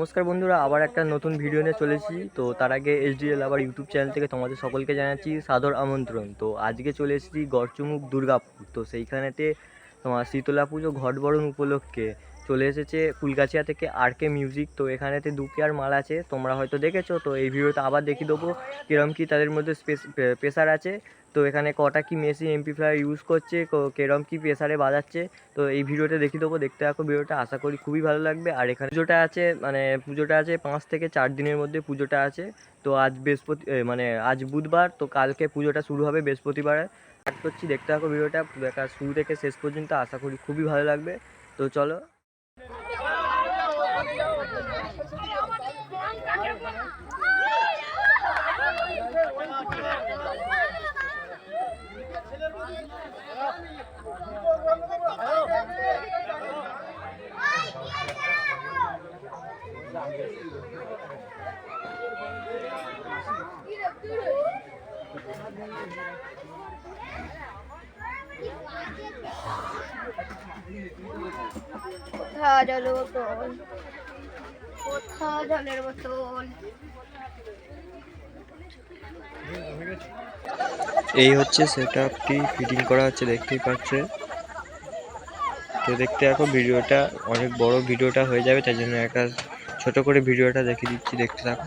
নমস্কার বন্ধুরা, আবার একটা নতুন ভিডিও নিয়ে চলেছি তো তার আগে এইচডিএল আবার ইউটিউব চ্যানেল থেকে তোমাদের সকলকে জানাচ্ছি সাদর আমন্ত্রণ। তো আজকে চলে এসেছি গড়চুমুক দুর্গাপুর। তো সেইখানেতে তোমার শীতলা পুজো ঘটবরণ উপলক্ষে চলে এসেছে কুলগাছিয়া থেকে আর কে মিউজিক তো এখানেতে দু পেয়ার মাল আছে, তোমরা হয়তো দেখেছ। তো এই ভিডিওতে আবার দেখিয়ে দেবো কিরম কি তাদের মধ্যে প্রেসার আছে। তো এখানে কটা কি মেশিন এমপ্লিফায়ার ইউজ করছে কিরম কি প্রেসারে বাজাচ্ছে। তো এই ভিডিওটা দেখিয়ে দেবো, দেখতে থাকো ভিডিওটা। আশা করি খুবই ভালো লাগবে। আর এখানে পুজোটা আছে মানে পুজোটা আছে পাঁচ থেকে চার দিনের মধ্যে পুজোটা আছে। তো আজ বৃহস্পতি মানে আজ বুধবার, তো কালকে পুজোটা শুরু হবে বৃহস্পতিবারে। স্টার্ট করছি, দেখতে থাকো ভিডিওটা। শুরু থেকে শেষ পর্যন্ত, আশা করি খুবই ভালো লাগবে। তো চলো এই হচ্ছে সেট আপটি ফিটিং করা হচ্ছে, দেখতেই পাচ্ছে তো দেখতে থাকো ভিডিওটা, অনেক বড় ভিডিওটা হয়ে যাবে, তাই জন্য একটা ছোট করে ভিডিওটা দেখে দিচ্ছি দেখতে থাকো।